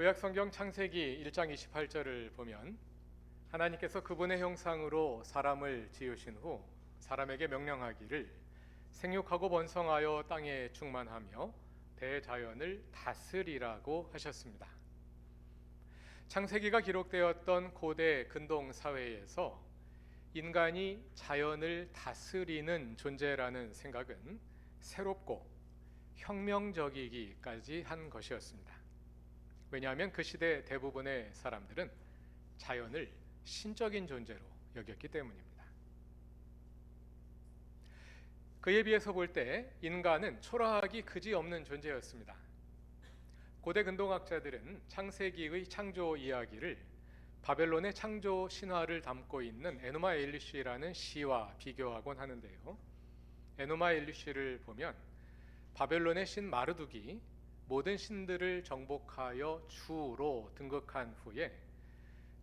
구약 성경 창세기 1장 28절을 보면 하나님께서 그분의 형상으로 사람을 지으신 후 사람에게 명령하기를 생육하고 번성하여 땅에 충만하며 대자연을 다스리라고 하셨습니다. 창세기가 기록되었던 고대 근동 사회에서 인간이 자연을 다스리는 존재라는 생각은 새롭고 혁명적이기까지 한 것이었습니다. 왜냐하면 그 시대 대부분의 사람들은 자연을 신적인 존재로 여겼기 때문입니다. 그에 비해서 볼 때 인간은 초라하기 그지없는 존재였습니다. 고대 근동학자들은 창세기의 창조 이야기를 바벨론의 창조 신화를 담고 있는 에노마 엘리시라는 시와 비교하곤 하는데요. 에노마 엘리시를 보면 바벨론의 신 마르둑이 모든 신들을 정복하여 주로 등극한 후에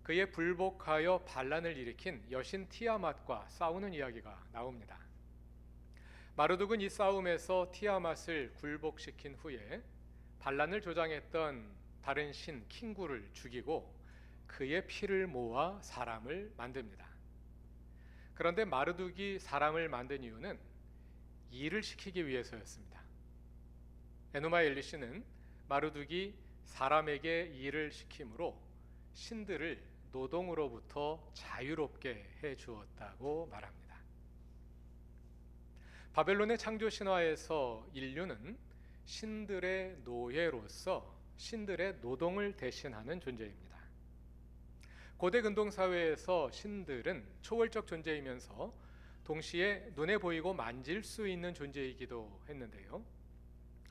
그에 불복하여 반란을 일으킨 여신 티아맛과 싸우는 이야기가 나옵니다. 마르둑은 이 싸움에서 티아맛을 굴복시킨 후에 반란을 조장했던 다른 신 킹구를 죽이고 그의 피를 모아 사람을 만듭니다. 그런데 마르둑이 사람을 만든 이유는 일을 시키기 위해서였습니다. 에노마 엘리시는 마르둑이 사람에게 일을 시킴으로 신들을 노동으로부터 자유롭게 해 주었다고 말합니다. 바벨론의 창조 신화에서 인류는 신들의 노예로서 신들의 노동을 대신하는 존재입니다. 고대 근동 사회에서 신들은 초월적 존재이면서 동시에 눈에 보이고 만질 수 있는 존재이기도 했는데요.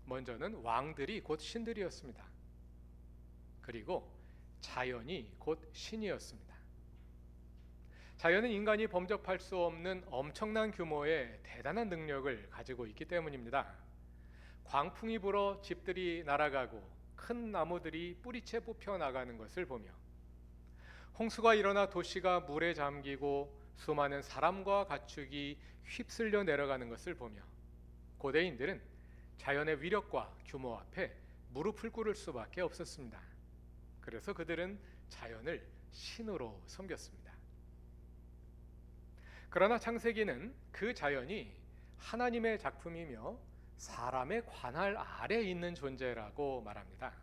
먼저는 왕들이 곧 신들이었습니다. 그리고 자연이 곧 신이었습니다. 자연은 인간이 범접할 수 없는 엄청난 규모의 대단한 능력을 가지고 있기 때문입니다. 광풍이 불어 집들이 날아가고 큰 나무들이 뿌리채 뽑혀 나가는 것을 보며 홍수가 일어나 도시가 물에 잠기고 수많은 사람과 가축이 휩쓸려 내려가는 것을 보며 고대인들은 자연의 위력과 규모 앞에 무릎을 꿇을 수밖에 없었습니다. 그래서 그들은 자연을 신으로 섬겼습니다. 그러나 창세기는 그 자연이 하나님의 작품이며 사람의 관할 아래 있는 존재라고 말합니다.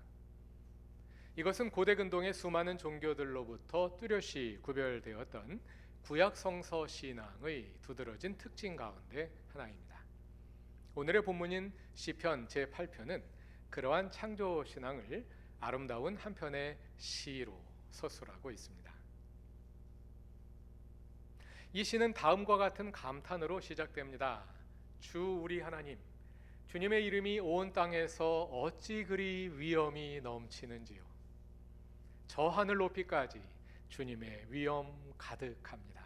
이것은 고대 근동의 수많은 종교들로부터 뚜렷이 구별되었던 구약 성서 신앙의 두드러진 특징 가운데 하나입니다. 오늘의 본문인 시편 제 8편은 그러한 창조 신앙을 아름다운 한 편의 시로 서술하고 있습니다. 이 시는 다음과 같은 감탄으로 시작됩니다. 주 우리 하나님, 주님의 이름이 온 땅에서 어찌 그리 위엄이 넘치는지요. 저 하늘 높이까지 주님의 위엄 가득합니다.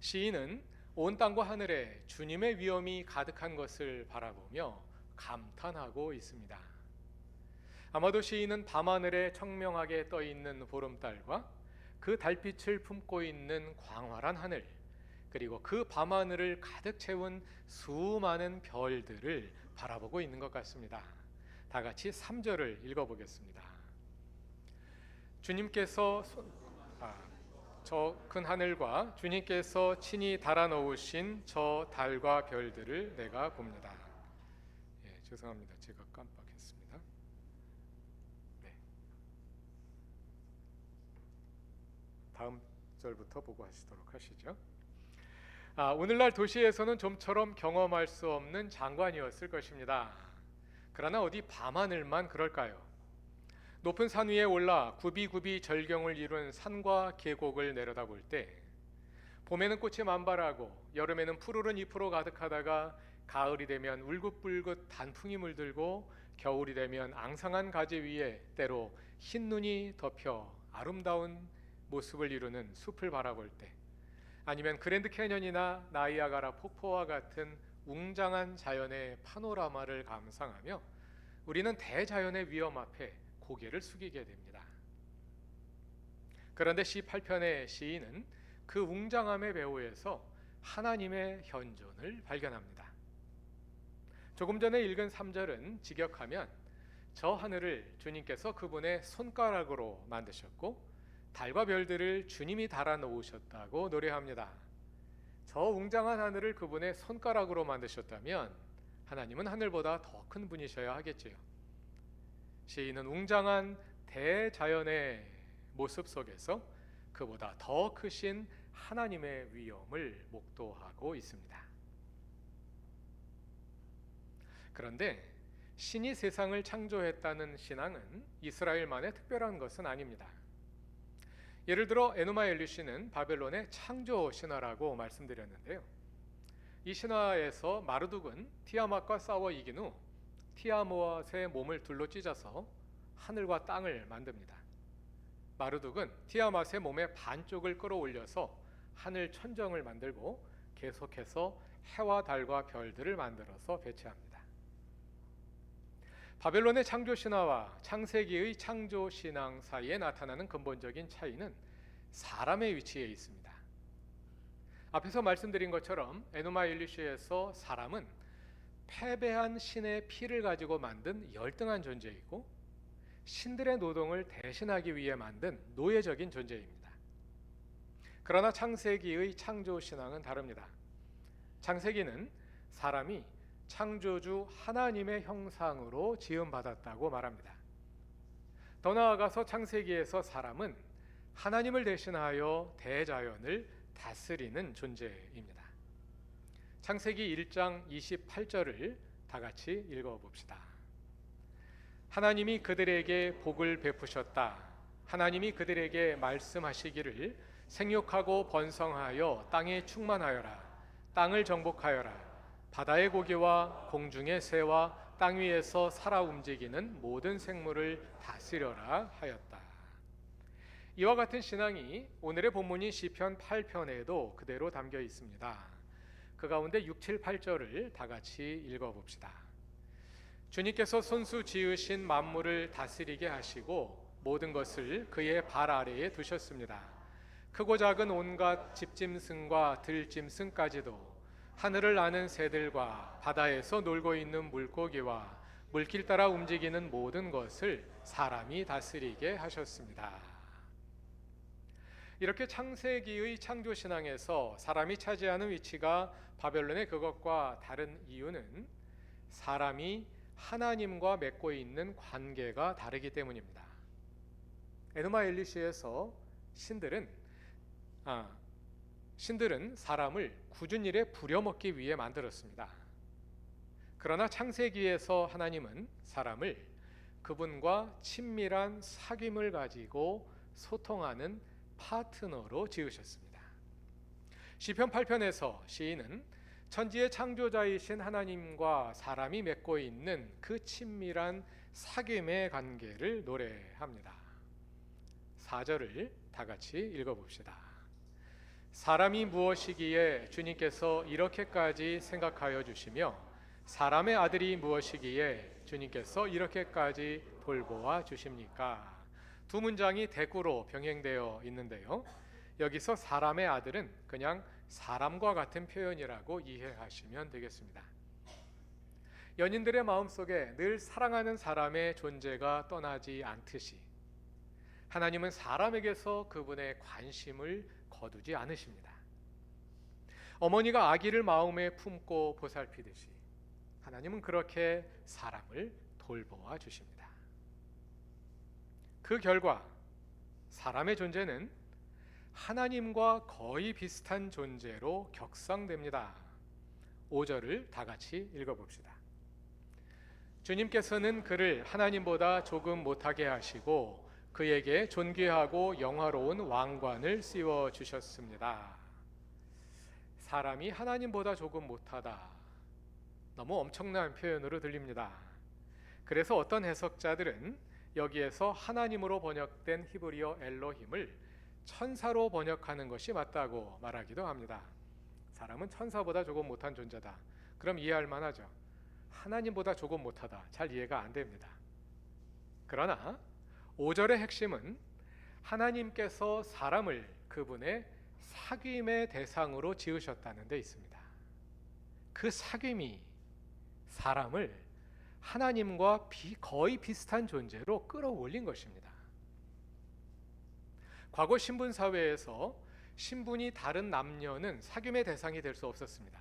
시인은 온 땅과 하늘에 주님의 위엄이 가득한 것을 바라보며 감탄하고 있습니다. 아마도 시인은 밤하늘에 청명하게 떠 있는 보름달과 그 달빛을 품고 있는 광활한 하늘 그리고 그 밤하늘을 가득 채운 수많은 별들을 바라보고 있는 것 같습니다. 다 같이 3절을 읽어보겠습니다. 주님께서 아, 저 큰 하늘과 주님께서 친히 달아 놓으신 저 달과 별들을 내가 봅니다. 예, 죄송합니다. 제가 깜빡했습니다. 네. 다음 절부터 보고 하시도록 하시죠. 아, 오늘날 도시에서는 좀처럼 경험할 수 없는 장관이었을 것입니다. 그러나 어디 밤하늘만 그럴까요? 높은 산 위에 올라 굽이굽이 절경을 이룬 산과 계곡을 내려다볼 때 봄에는 꽃이 만발하고 여름에는 푸르른 잎으로 가득하다가 가을이 되면 울긋불긋 단풍이 물들고 겨울이 되면 앙상한 가지 위에 때로 흰 눈이 덮여 아름다운 모습을 이루는 숲을 바라볼 때 아니면 그랜드 캐년이나 나이아가라 폭포와 같은 웅장한 자연의 파노라마를 감상하며 우리는 대자연의 위험 앞에 고개를 숙이게 됩니다. 그런데 시 8편의 시인은 그 웅장함의 배후에서 하나님의 현존을 발견합니다. 조금 전에 읽은 3절은 직역하면 저 하늘을 주님께서 그분의 손가락으로 만드셨고 달과 별들을 주님이 달아 놓으셨다고 노래합니다. 저 웅장한 하늘을 그분의 손가락으로 만드셨다면 하나님은 하늘보다 더 큰 분이셔야 하겠지요. 시인은 웅장한 대자연의 모습 속에서 그보다 더 크신 하나님의 위엄을 목도하고 있습니다. 그런데 신이 세상을 창조했다는 신앙은 이스라엘만의 특별한 것은 아닙니다. 예를 들어 에노마 엘리시는 바벨론의 창조 신화라고 말씀드렸는데요. 이 신화에서 마르둑은 티아맛과 싸워 이긴 후 티아모앗의 몸을 둘로 찢어서 하늘과 땅을 만듭니다. 마르둑은 티아맛의 몸의 반쪽을 끌어올려서 하늘 천정을 만들고 계속해서 해와 달과 별들을 만들어서 배치합니다. 바벨론의 창조 신화와 창세기의 창조 신앙 사이에 나타나는 근본적인 차이는 사람의 위치에 있습니다. 앞에서 말씀드린 것처럼 에노마 일리시에서 사람은 패배한 신의 피를 가지고 만든 열등한 존재이고 신들의 노동을 대신하기 위해 만든 노예적인 존재입니다. 그러나 창세기의 창조 신앙은 다릅니다. 창세기는 사람이 창조주 하나님의 형상으로 지음 받았다고 말합니다. 더 나아가서 창세기에서 사람은 하나님을 대신하여 대자연을 다스리는 존재입니다. 창세기 1장 28절을 다 같이 읽어 봅시다. 하나님이 그들에게 복을 베푸셨다. 하나님이 그들에게 말씀하시기를 생육하고 번성하여 땅에 충만하여라. 땅을 정복하여라. 바다의 고기와 공중의 새와 땅 위에서 살아 움직이는 모든 생물을 다스려라 하였다. 이와 같은 신앙이 오늘의 본문인 시편 8편에도 그대로 담겨 있습니다. 그 가운데 6, 7, 8절을 다 같이 읽어 봅시다. 주님께서 손수 지으신 만물을 다스리게 하시고 모든 것을 그의 발 아래에 두셨습니다. 크고 작은 온갖 집짐승과 들짐승까지도 하늘을 나는 새들과 바다에서 놀고 있는 물고기와 물길 따라 움직이는 모든 것을 사람이 다스리게 하셨습니다. 이렇게 창세기의 창조 신앙에서 사람이 차지하는 위치가 바벨론의 그것과 다른 이유는 사람이 하나님과 맺고 있는 관계가 다르기 때문입니다. 에노마 엘리시에서 신들은 아, 신들은 사람을 굳은 일에 부려먹기 위해 만들었습니다. 그러나 창세기에서 하나님은 사람을 그분과 친밀한 사귐을 가지고 소통하는 파트너로 지으셨습니다. 시편 8편에서 시인은 천지의 창조자이신 하나님과 사람이 맺고 있는 그 친밀한 사귐의 관계를 노래합니다. 4절을 다 같이 읽어 봅시다. 사람이 무엇이기에 주님께서 이렇게까지 생각하여 주시며 사람의 아들이 무엇이기에 주님께서 이렇게까지 돌보아 주십니까? 두 문장이 대꾸로 병행되어 있는데요. 여기서 사람의 아들은 그냥 사람과 같은 표현이라고 이해하시면 되겠습니다. 연인들의 마음속에 늘 사랑하는 사람의 존재가 떠나지 않듯이 하나님은 사람에게서 그분의 관심을 거두지 않으십니다. 어머니가 아기를 마음에 품고 보살피듯이 하나님은 그렇게 사람을 돌보아 주십니다. 그 결과 사람의 존재는 하나님과 거의 비슷한 존재로 격상됩니다. 5절을 다 같이 읽어봅시다. 주님께서는 그를 하나님보다 조금 못하게 하시고 그에게 존귀하고 영화로운 왕관을 씌워 주셨습니다. 사람이 하나님보다 조금 못하다. 너무 엄청난 표현으로 들립니다. 그래서 어떤 해석자들은 여기에서 하나님으로 번역된 히브리어 엘로힘을 천사로 번역하는 것이 맞다고 말하기도 합니다. 사람은 천사보다 조금 못한 존재다. 그럼 이해할 만하죠. 하나님보다 조금 못하다. 잘 이해가 안 됩니다. 그러나 5절의 핵심은 하나님께서 사람을 그분의 사귐의 대상으로 지으셨다는 데 있습니다. 그 사귐이 사람을 하나님과 비, 거의 비슷한 존재로 끌어올린 것입니다. 과거 신분 사회에서 신분이 다른 남녀는 사귐의 대상이 될 수 없었습니다.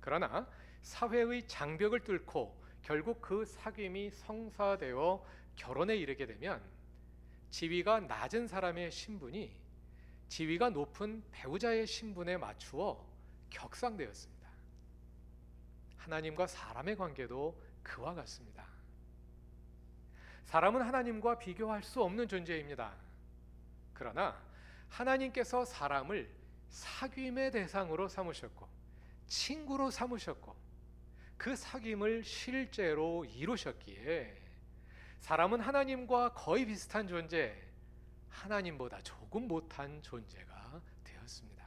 그러나 사회의 장벽을 뚫고 결국 그 사귐이 성사되어 결혼에 이르게 되면 지위가 낮은 사람의 신분이 지위가 높은 배우자의 신분에 맞추어 격상되었습니다. 하나님과 사람의 관계도 그와 같습니다. 사람은 하나님과 비교할 수 없는 존재입니다. 그러나 하나님께서 사람을 사귐의 대상으로 삼으셨고 친구로 삼으셨고 그 사귐을 실제로 이루셨기에 사람은 하나님과 거의 비슷한 존재, 하나님보다 조금 못한 존재가 되었습니다.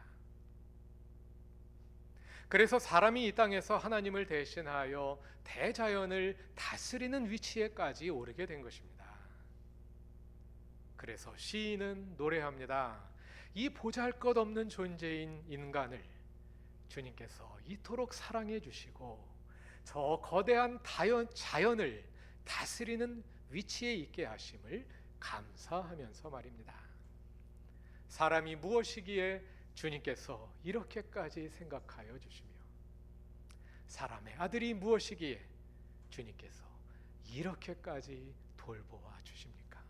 그래서 사람이 이 땅에서 하나님을 대신하여 대자연을 다스리는 위치에까지 오르게 된 것입니다. 그래서 시인은 노래합니다. 이 보잘 것 없는 존재인 인간을 주님께서 이토록 사랑해 주시고 저 거대한 자연을 다스리는 위치에 있게 하심을 감사하면서 말입니다. 사람이 무엇이기에 주님께서 이렇게까지 생각하여 주시며 사람의 아들이 무엇이기에 주님께서 이렇게까지 돌보아 주십니까?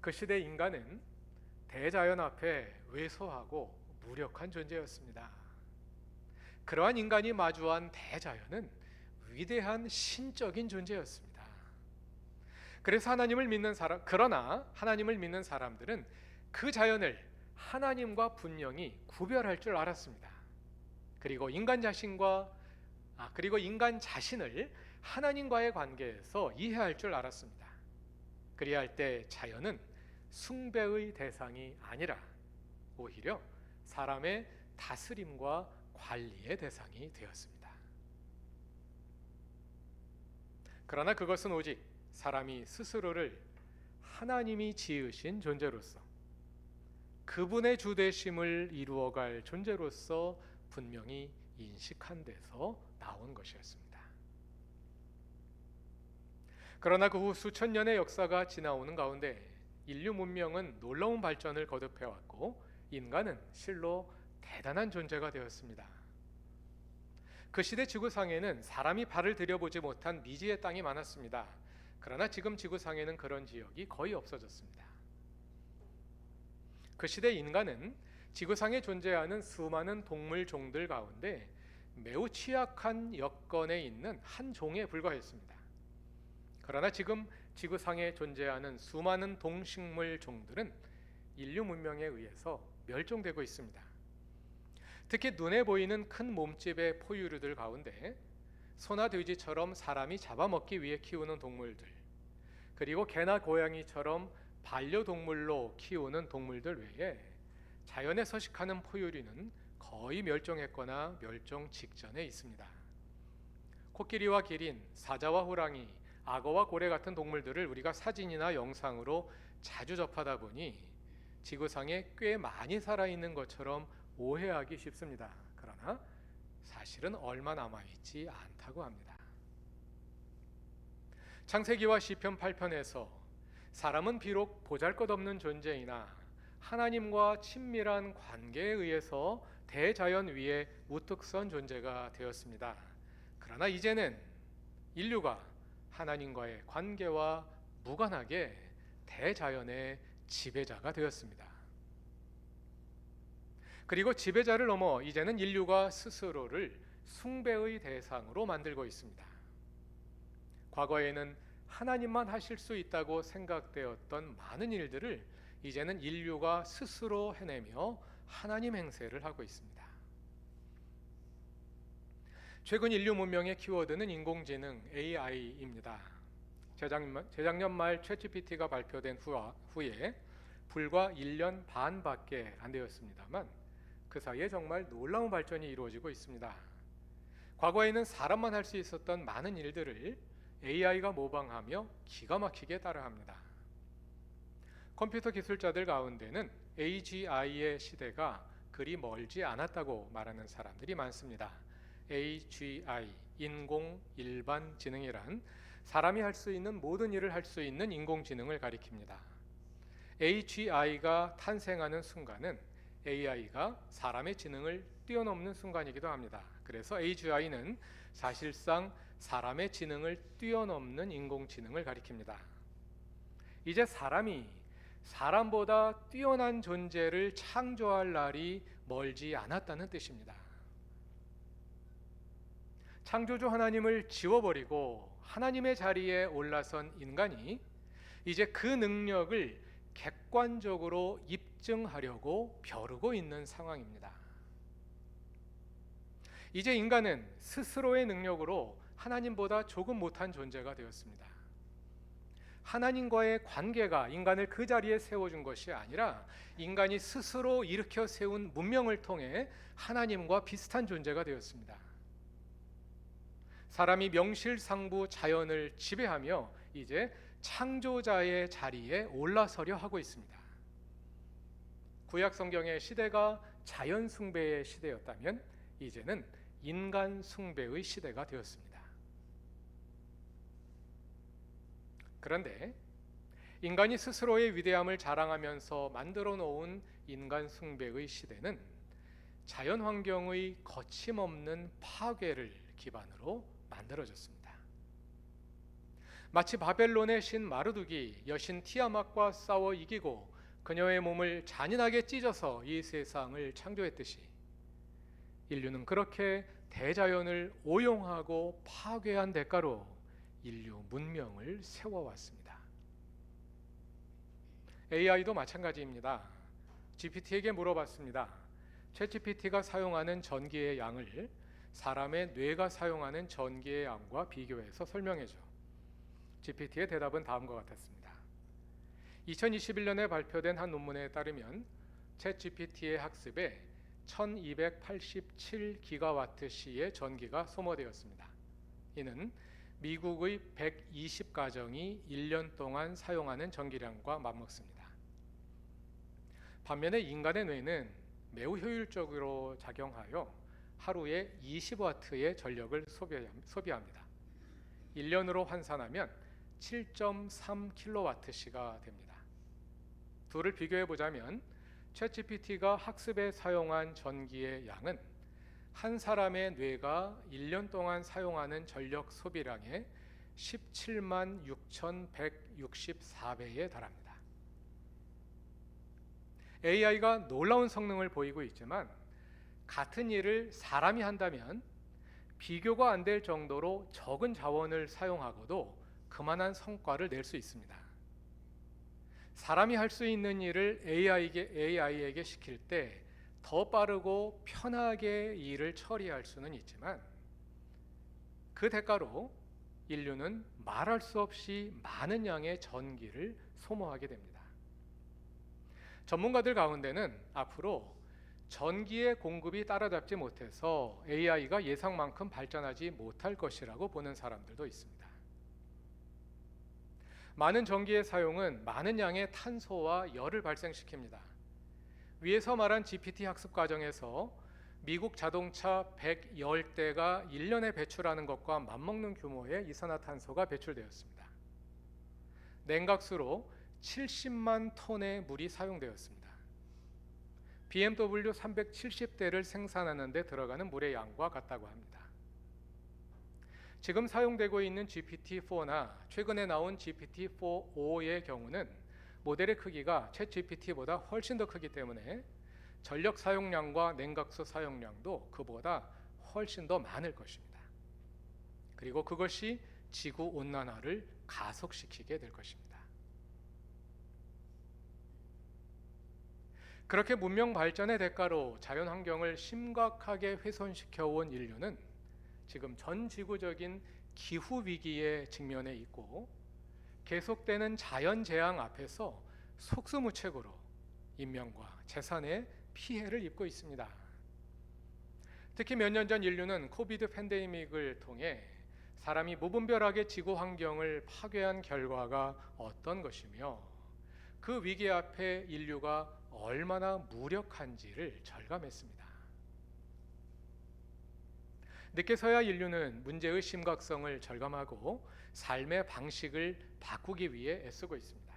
그 시대 인간은 대자연 앞에 왜소하고 무력한 존재였습니다. 그러한 인간이 마주한 대자연은 위대한 신적인 존재였습니다. 그래서 하나님을 믿는 사람 그러나 하나님을 믿는 사람들은 그 자연을 하나님과 분명히 구별할 줄 알았습니다. 그리고 인간 자신과 아, 그리고 인간 자신을 하나님과의 관계에서 이해할 줄 알았습니다. 그리할 때 자연은 숭배의 대상이 아니라 오히려 사람의 다스림과 관리의 대상이 되었습니다. 그러나 그것은 오직 사람이 스스로를 하나님이 지으신 존재로서 그분의 주대심을 이루어갈 존재로서 분명히 인식한 데서 나온 것이었습니다. 그러나 그 후 수천 년의 역사가 지나오는 가운데 인류 문명은 놀라운 발전을 거듭해 왔고 인간은 실로 대단한 존재가 되었습니다. 그 시대 지구상에는 사람이 발을 들여보지 못한 미지의 땅이 많았습니다. 그러나 지금 지구상에는 그런 지역이 거의 없어졌습니다. 그 시대 인간은 지구상에 존재하는 수많은 동물 종들 가운데 매우 취약한 여건에 있는 한 종에 불과했습니다. 그러나 지금 지구상에 존재하는 수많은 동식물 종들은 인류 문명에 의해서 멸종되고 있습니다. 특히 눈에 보이는 큰 몸집의 포유류들 가운데 소나 돼지처럼 사람이 잡아먹기 위해 키우는 동물들, 그리고 개나 고양이처럼 반려동물로 키우는 동물들 외에 자연에 서식하는 포유류는 거의 멸종했거나 멸종 직전에 있습니다. 코끼리와 기린, 사자와 호랑이, 악어와 고래 같은 동물들을 우리가 사진이나 영상으로 자주 접하다 보니 지구상에 꽤 많이 살아있는 것처럼 오해하기 쉽습니다. 그러나 사실은 얼마 남아있지 않다고 합니다. 창세기와 시편 8편에서 사람은 비록 보잘것없는 존재이나 하나님과 친밀한 관계에 의해서 대자연 위에 우뚝 선 존재가 되었습니다. 그러나 이제는 인류가 하나님과의 관계와 무관하게 대자연의 지배자가 되었습니다. 그리고 지배자를 넘어 이제는 인류가 스스로를 숭배의 대상으로 만들고 있습니다. 과거에는 하나님만 하실 수 있다고 생각되었던 많은 일들을 이제는 인류가 스스로 해내며 하나님 행세를 하고 있습니다. 최근 인류 문명의 키워드는 인공지능 AI입니다. 재작년, 재작년 말 챗GPT가 발표된 후에 불과 1년 반밖에 안 되었습니다만 그 사이에 정말 놀라운 발전이 이루어지고 있습니다. 과거에는 사람만 할 수 있었던 많은 일들을 AI가 모방하며 기가 막히게 따라합니다. 컴퓨터 기술자들 가운데는 AGI의 시대가 그리 멀지 않았다고 말하는 사람들이 많습니다. AGI 인공 일반 지능이란 사람이 할 수 있는 모든 일을 할 수 있는 인공지능을 가리킵니다. AGI가 탄생하는 순간은 AI가 사람의 지능을 뛰어넘는 순간이기도 합니다. 그래서 AGI는 사실상 사람의 지능을 뛰어넘는 인공지능을 가리킵니다. 이제 사람이 사람보다 뛰어난 존재를 창조할 날이 멀지 않았다는 뜻입니다. 창조주 하나님을 지워버리고 하나님의 자리에 올라선 인간이 이제 그 능력을 객관적으로 입증하려고 벼르고 있는 상황입니다. 이제 인간은 스스로의 능력으로 하나님보다 조금 못한 존재가 되었습니다. 하나님과의 관계가 인간을 그 자리에 세워준 것이 아니라 인간이 스스로 일으켜 세운 문명을 통해 하나님과 비슷한 존재가 되었습니다. 사람이 명실상부 자연을 지배하며 이제 창조자의 자리에 올라서려 하고 있습니다. 구약 성경의 시대가 자연 숭배의 시대였다면 이제는 인간 숭배의 시대가 되었습니다. 그런데 인간이 스스로의 위대함을 자랑하면서 만들어 놓은 인간 숭배의 시대는 자연 환경의 거침없는 파괴를 기반으로 만들어졌습니다. 마치 바벨론의 신 마르둑이 여신 티아막과 싸워 이기고 그녀의 몸을 잔인하게 찢어서 이 세상을 창조했듯이 인류는 그렇게 대자연을 오용하고 파괴한 대가로 인류 문명을 세워왔습니다. AI도 마찬가지입니다. GPT에게 물어봤습니다. 챗GPT가 사용하는 전기의 양을 사람의 뇌가 사용하는 전기의 양과 비교해서 설명해줘. GPT의 대답은 다음과 같았습니다. 2021년에 발표된 한 논문에 따르면 챗GPT의 학습에 1287 기가와트 시의 전기가 소모되었습니다. 이는 미국의 120 가정이 1년 동안 사용하는 전기량과 맞먹습니다. 반면에 인간의 뇌는 매우 효율적으로 작용하여 하루에 20와트의 전력을 소비합니다. 1년으로 환산하면 7.3kWh가 됩니다. 둘을 비교해 보자면 챗GPT가 학습에 사용한 전기의 양은 한 사람의 뇌가 1년 동안 사용하는 전력 소비량의 17만 6,164배에 달합니다. AI가 놀라운 성능을 보이고 있지만 같은 일을 사람이 한다면 비교가 안 될 정도로 적은 자원을 사용하고도 그만한 성과를 낼 수 있습니다. 사람이 할 수 있는 일을 AI에게, AI에게 시킬 때 더 빠르고 편하게 일을 처리할 수는 있지만 그 대가로 인류는 말할 수 없이 많은 양의 전기를 소모하게 됩니다. 전문가들 가운데는 앞으로 전기의 공급이 따라잡지 못해서 AI가 예상만큼 발전하지 못할 것이라고 보는 사람들도 있습니다. 많은 전기의 사용은 많은 양의 탄소와 열을 발생시킵니다. 위에서 말한 GPT 학습 과정에서 미국 자동차 110대가 1년에 배출하는 것과 맞먹는 규모의 이산화탄소가 배출되었습니다. 냉각수로 70만 톤의 물이 사용되었습니다. BMW 370대를 생산하는 데 들어가는 물의 양과 같다고 합니다. 지금 사용되고 있는 GPT-4나 최근에 나온 GPT-4O의 경우는 모델의 크기가 챗 GPT보다 훨씬 더 크기 때문에 전력 사용량과 냉각수 사용량도 그보다 훨씬 더 많을 것입니다. 그리고 그것이 지구 온난화를 가속시키게 될 것입니다. 그렇게 문명 발전의 대가로 자연 환경을 심각하게 훼손시켜 온 인류는 지금 전 지구적인 기후 위기에 직면해 있고 계속되는 자연 재앙 앞에서 속수무책으로 인명과 재산의 피해를 입고 있습니다. 특히 몇 년 전 인류는 코비드 팬데믹을 통해 사람이 무분별하게 지구 환경을 파괴한 결과가 어떤 것이며 그 위기 앞에 인류가 얼마나 무력한지를 절감했습니다. 늦게서야 인류는 문제의 심각성을 절감하고 삶의 방식을 바꾸기 위해 애쓰고 있습니다.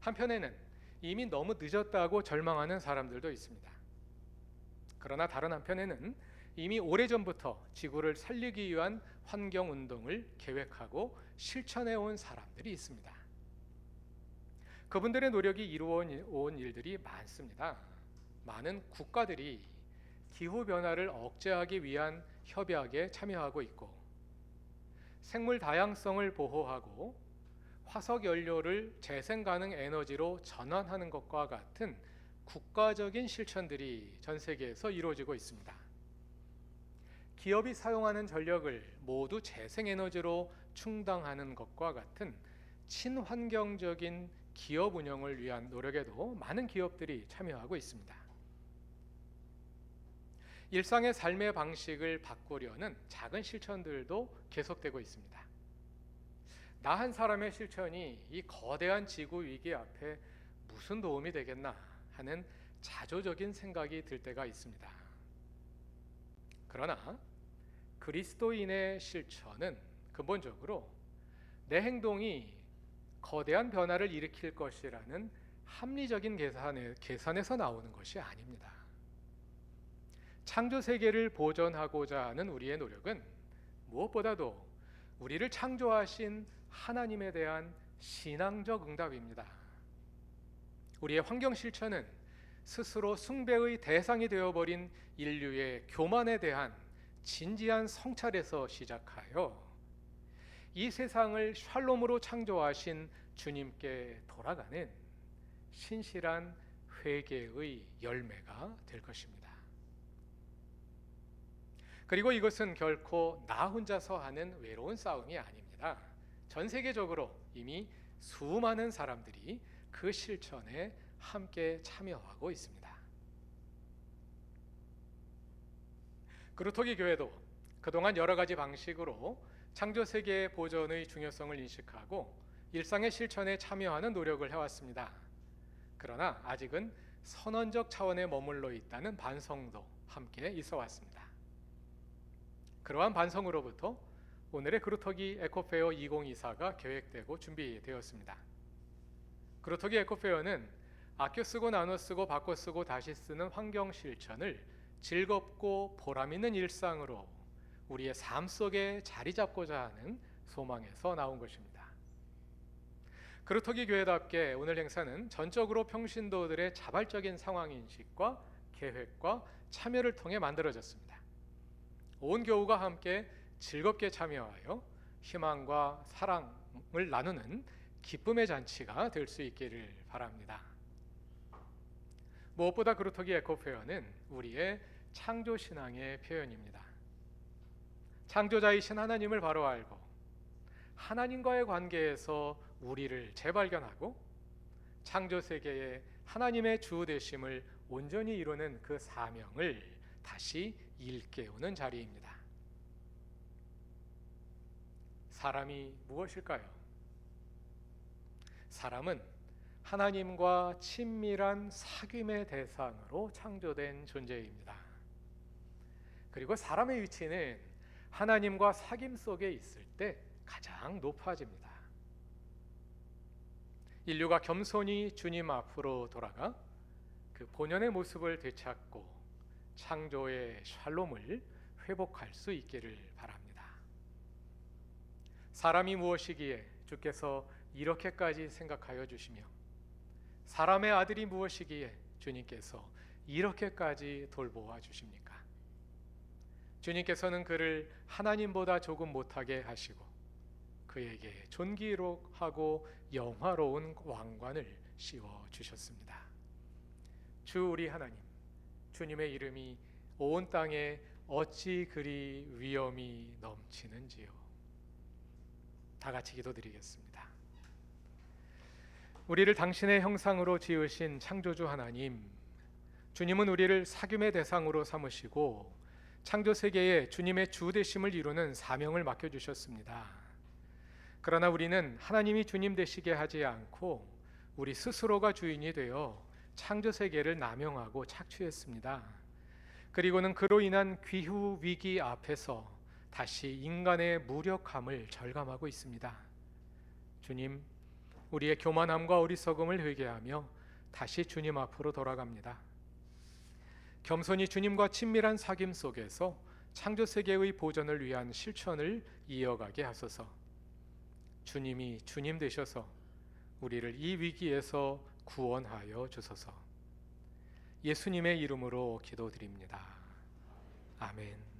한편에는 이미 너무 늦었다고 절망하는 사람들도 있습니다. 그러나 다른 한편에는 이미 오래전부터 지구를 살리기 위한 환경 운동을 계획하고 실천해 온 사람들이 있습니다. 그분들의 노력이 이루어 온 일들이 많습니다. 많은 국가들이 기후 변화를 억제하기 위한 협약에 참여하고 있고 생물 다양성을 보호하고 화석 연료를 재생 가능 에너지로 전환하는 것과 같은 국가적인 실천들이 전 세계에서 이루어지고 있습니다. 기업이 사용하는 전력을 모두 재생 에너지로 충당하는 것과 같은 친환경적인 기업 운영을 위한 노력에도 많은 기업들이 참여하고 있습니다. 일상의 삶의 방식을 바꾸려는 작은 실천들도 계속되고 있습니다. 나 한 사람의 실천이 이 거대한 지구 위기 앞에 무슨 도움이 되겠나 하는 자조적인 생각이 들 때가 있습니다. 그러나 그리스도인의 실천은 근본적으로 내 행동이 거대한 변화를 일으킬 것이라는 합리적인 계산에, 계산에서 나오는 것이 아닙니다. 창조 세계를 보존하고자 하는 우리의 노력은 무엇보다도 우리를 창조하신 하나님에 대한 신앙적 응답입니다. 우리의 환경 실천은 스스로 숭배의 대상이 되어버린 인류의 교만에 대한 진지한 성찰에서 시작하여 이 세상을 샬롬으로 창조하신 주님께 돌아가는 신실한 회개의 열매가 될 것입니다. 그리고 이것은 결코 나 혼자서 하는 외로운 싸움이 아닙니다. 전 세계적으로 이미 수많은 사람들이 그 실천에 함께 참여하고 있습니다. 그루터기 교회도 그동안 여러 가지 방식으로 창조 세계의 보존의 중요성을 인식하고 일상의 실천에 참여하는 노력을 해왔습니다. 그러나 아직은 선언적 차원에 머물러 있다는 반성도 함께 있어 왔습니다. 그러한 반성으로부터 오늘의 그루터기 에코페어 2024가 계획되고 준비되었습니다. 그루터기 에코페어는 아껴 쓰고 나눠 쓰고 바꿔 쓰고 다시 쓰는 환경 실천을 즐겁고 보람 있는 일상으로 우리의 삶 속에 자리 잡고자 하는 소망에서 나온 것입니다. 그루터기 교회답게 오늘 행사는 전적으로 평신도들의 자발적인 상황 인식과 계획과 참여를 통해 만들어졌습니다. 온 교우가 함께 즐겁게 참여하여 희망과 사랑을 나누는 기쁨의 잔치가 될 수 있기를 바랍니다. 무엇보다 그루터기 에코페어는 우리의 창조 신앙의 표현입니다. 창조자이신 하나님을 바로 알고 하나님과의 관계에서 우리를 재발견하고 창조 세계에 하나님의 주 되심을 온전히 이루는 그 사명을 다시 일깨우는 자리입니다. 사람이 무엇일까요? 사람은 하나님과 친밀한 사귐의 대상으로 창조된 존재입니다. 그리고 사람의 위치는 하나님과 사귐 속에 있을 때 가장 높아집니다. 인류가 겸손히 주님 앞으로 돌아가 그 본연의 모습을 되찾고 창조의 샬롬을 회복할 수 있기를 바랍니다. 사람이 무엇이기에 주께서 이렇게까지 생각하여 주시며 사람의 아들이 무엇이기에 주님께서 이렇게까지 돌보아 주십니까? 주님께서는 그를 하나님보다 조금 못하게 하시고 그에게 존귀하고 영화로운 왕관을 씌워 주셨습니다. 주 우리 하나님, 주님의 이름이 온 땅에 어찌 그리 위엄이 넘치는지요. 다 같이 기도드리겠습니다. 우리를 당신의 형상으로 지으신 창조주 하나님, 주님은 우리를 사귐의 대상으로 삼으시고 창조 세계에 주님의 주 되심을 이루는 사명을 맡겨 주셨습니다. 그러나 우리는 하나님이 주님 되시게 하지 않고 우리 스스로가 주인이 되어 창조 세계를 남용하고 착취했습니다. 그리고는 그로 인한 귀후 위기 앞에서 다시 인간의 무력함을 절감하고 있습니다. 주님, 우리의 교만함과 어리석음을 회개하며 다시 주님 앞으로 돌아갑니다. 겸손히 주님과 친밀한 사귐 속에서 창조 세계의 보존을 위한 실천을 이어가게 하소서. 주님이 주님 되셔서 우리를 이 위기에서 구원하여 주소서. 예수님의 이름으로 기도드립니다. 아멘.